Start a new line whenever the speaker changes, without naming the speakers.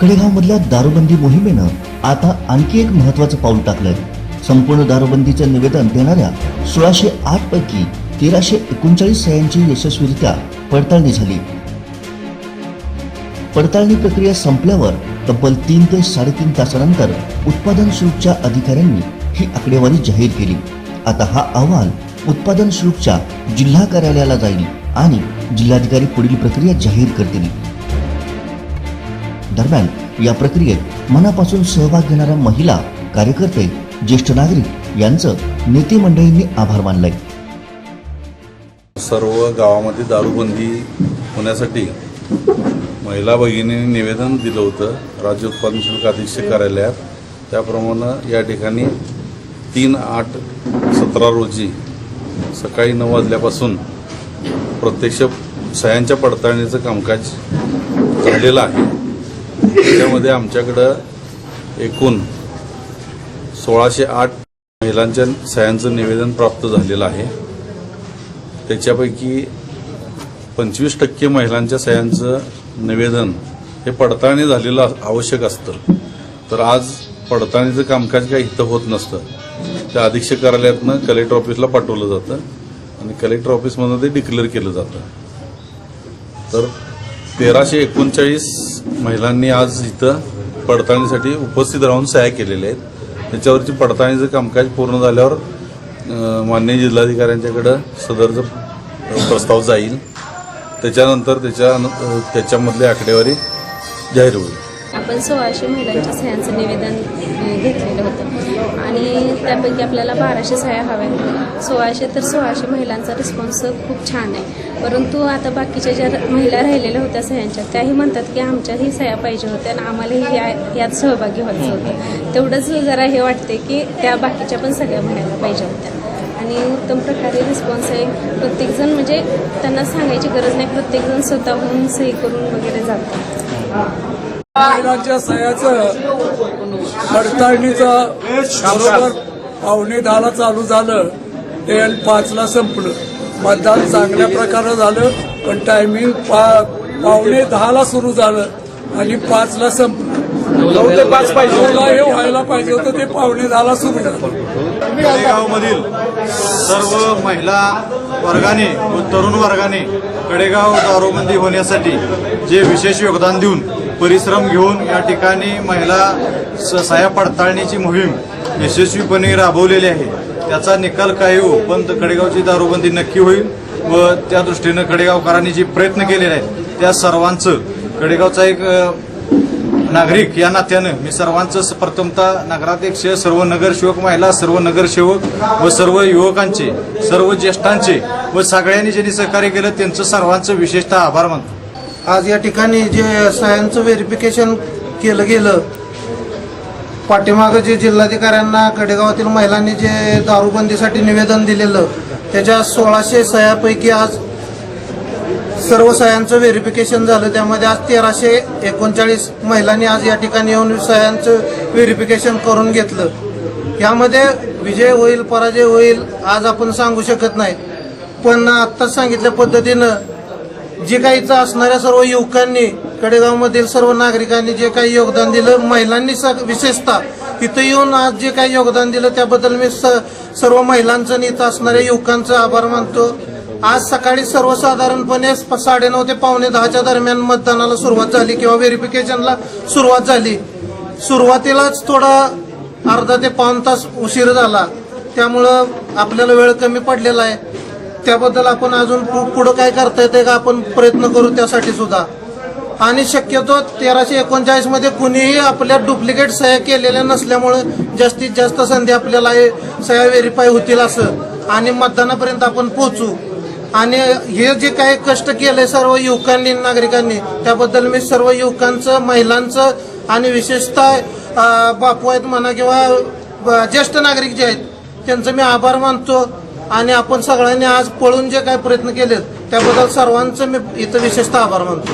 कडेगावमधल्या दारूबंदी मोहिमेनं आता आणखी एक महत्वाचं पाऊल टाकलंय. संपूर्ण दारूबंदीचं निवेदन देणाऱ्या सोळाशे आठ पैकी तेराशे एकोणचाळीस सह्यांची यशस्वीरित्या पडताळणी झाली. पडताळणी प्रक्रिया संपल्यावर तब्बल तीन ते साडेतीन तासानंतर उत्पादन शुल्कच्या अधिकाऱ्यांनी ही आकडेवारी जाहीर केली. आता हा अहवाल उत्पादन शुल्कच्या जिल्हा कार्यालयाला जाईल आणि जिल्हाधिकारी पुढील प्रक्रिया जाहीर करतील. दरम्यान या प्रक्रियेत मनापासून सहभाग घेणाऱ्या महिला कार्यकर्ते ज्येष्ठ नागरिक यांचं नेते मंडळींनी आभार मानलाय.
सर्व गावामध्ये दारूबंदी होण्यासाठी महिला भगिनींनी निवेदन दिलं होतं राज्य उत्पादन शुल्क अधीक्षक कार्यालयात. त्याप्रमाणे या ठिकाणी तीन आठ सतरा रोजी सकाळी नऊ वाजल्यापासून प्रत्यक्ष सह्यांच्या पडताळणीचं कामकाज झालेलं आहे. त्याच्यामध्ये आमच्याकडं एकूण सोळाशे आठ महिलांच्या सह्यांचं निवेदन प्राप्त झालेलं आहे. त्याच्यापैकी पंचवीस टक्के महिलांच्या सह्यांचं निवेदन हे पडताळणी झालेलं आवश्यक असतं. तर आज पडताळणीचं कामकाज काही इथं होत नसतं. त्या अधीक्षक कार्यालयातनं कलेक्टर ऑफिसला पाठवलं जातं आणि कलेक्टर ऑफिसमधनं ते डिक्लेअर केलं जातं. तर तेराशे एकोणचाळीस महिलांनी आज इथं पडताळणीसाठी उपस्थित राहून सह्या केलेल्या आहेत. त्याच्यावरची पडताळणीचं कामकाज पूर्ण झाल्यावर मान्य माननीय जिल्हाधिकाऱ्यांच्याकडं सदरचं प्रस्ताव जाईल. त्याच्यानंतर त्याच्या त्याच्यामधली आकडेवारी जाहीर होईल.
आपण सोळाशे महिलांच्या सह्यांचं निवेदन घेतलेलं होतं. आणि त्यापैकी आपल्याला बाराशे सह्या हव्या सोळाशे तर सोळाशे महिलांचा रिस्पॉन्स खूप छान आहे. परंतु आता बाकीच्या ज्या महिला राहिलेल्या होत्या सह्यांच्या त्याही म्हणतात की आमच्याही सह्या पाहिजे होत्या आणि आम्हालाही या यात सहभागी व्हायचं होतं. तेवढंच जरा हे वाटते की त्या बाकीच्या पण सगळ्या महिला पाहिजे होत्या. आणि उत्तम प्रकारे रिस्पॉन्स आहे. प्रत्येकजण म्हणजे त्यांना सांगायची गरज नाही. प्रत्येकजण स्वतःहून सही करून वगैरे जातात.
महिलांच्या सह्याचं पडताळणीचं बरोबर पावणे दहाला चालू झालं. ते आणि पाचला संपलं. मतदान चांगल्या प्रकारे झालं पण टायमिंग पा पावणे दहाला सुरू झालं आणि पाचला संपलं. नऊ ते पाच पाहिजे हे व्हायला पाहिजे होतं ते पावणे दहाला सुरू झालं.
कडेगावमधील सर्व महिला वर्गाने व तरुण वर्गाने कडेगाव दारूबंदी होण्यासाठी जे विशेष योगदान देऊन परिश्रम घेऊन या ठिकाणी महिला सहाय्या पडताळणीची मोहीम यशस्वीपणे राबवलेली आहे. त्याचा निकाल काय हो पण कडेगावची दारूबंदी नक्की होईल व त्या दृष्टीनं कडेगावकरांनी जे प्रयत्न केलेले आहेत त्या सर्वांचं कडेगावचा एक नागरिक या नात्यानं मी सर्वांचं प्रथमतः नगराध्यक्ष सर्व नगरसेवक महिला सर्व नगरसेवक व सर्व युवकांचे सर्व ज्येष्ठांचे व सगळ्यांनी ज्यांनी सहकार्य केलं त्यांचं सर्वांचं विशेषतः आभार मानतो.
आज या ठिकाणी जे सह्यांचं व्हेरिफिकेशन केलं गेलं पाठीमागं जे जिल्हाधिकाऱ्यांना कडेगावातील महिलांनी जे दारूबंदीसाठी निवेदन दिलेलं त्याच्या सोळाशे सह्यापैकी आज सर्व सह्यांचं व्हेरिफिकेशन झालं. त्यामध्ये आज तेराशे एकोणचाळीस महिलांनी आज या ठिकाणी येऊन सह्यांचं व्हेरिफिकेशन करून घेतलं. यामध्ये विजय होईल पराजय होईल आज आपण सांगू शकत नाही. पण आत्ताच सांगितल्या पद्धतीनं जे काही इथं असणाऱ्या सर्व युवकांनी कडेगावमधील सर्व नागरिकांनी जे काही योगदान दिलं महिलांनी विशेषतः इथं येऊन आज जे काही योगदान दिलं त्याबद्दल मी स- सर्व महिलांचं आणि इथं असणाऱ्या युवकांचं आभार मानतो. आज सकाळी सर्वसाधारणपणे साडेनऊ ते पावणे दहाच्या दरम्यान मतदानाला सुरुवात झाली किंवा व्हेरिफिकेशनला सुरुवात झाली. सुरुवातीलाच थोडा अर्धा ते पाऊण तास उशीर झाला. त्यामुळं आपल्याला वेळ कमी पडलेला आहे. त्याबद्दल आपण अजून पु- पुढं काय करता येते का आपण प्रयत्न करू त्यासाठी सुद्धा. आणि शक्यतो तेराशे एकोणचाळीसमध्ये कुणीही आपल्या डुप्लिकेट सह्या केलेल्या नसल्यामुळे जास्तीत जास्त संधी आपल्याला सह्या व्हेरीफाय होतील असं. आणि मतदानापर्यंत आपण पोहोचू. आणि हे जे काही कष्ट केले सर्व युवकांनी नागरिकांनी त्याबद्दल मी सर्व युवकांचं महिलांचं आणि विशेषतः बापू आहेत म्हणा किंवा ब- ज्येष्ठ नागरिक जे आहेत त्यांचं मी आभार मानतो. आणि आपण सगळ्यांनी आज पळून जे काही प्रयत्न केलेत त्याबद्दल सर्वांचं मी इथं विशेषतः आभार मानतो.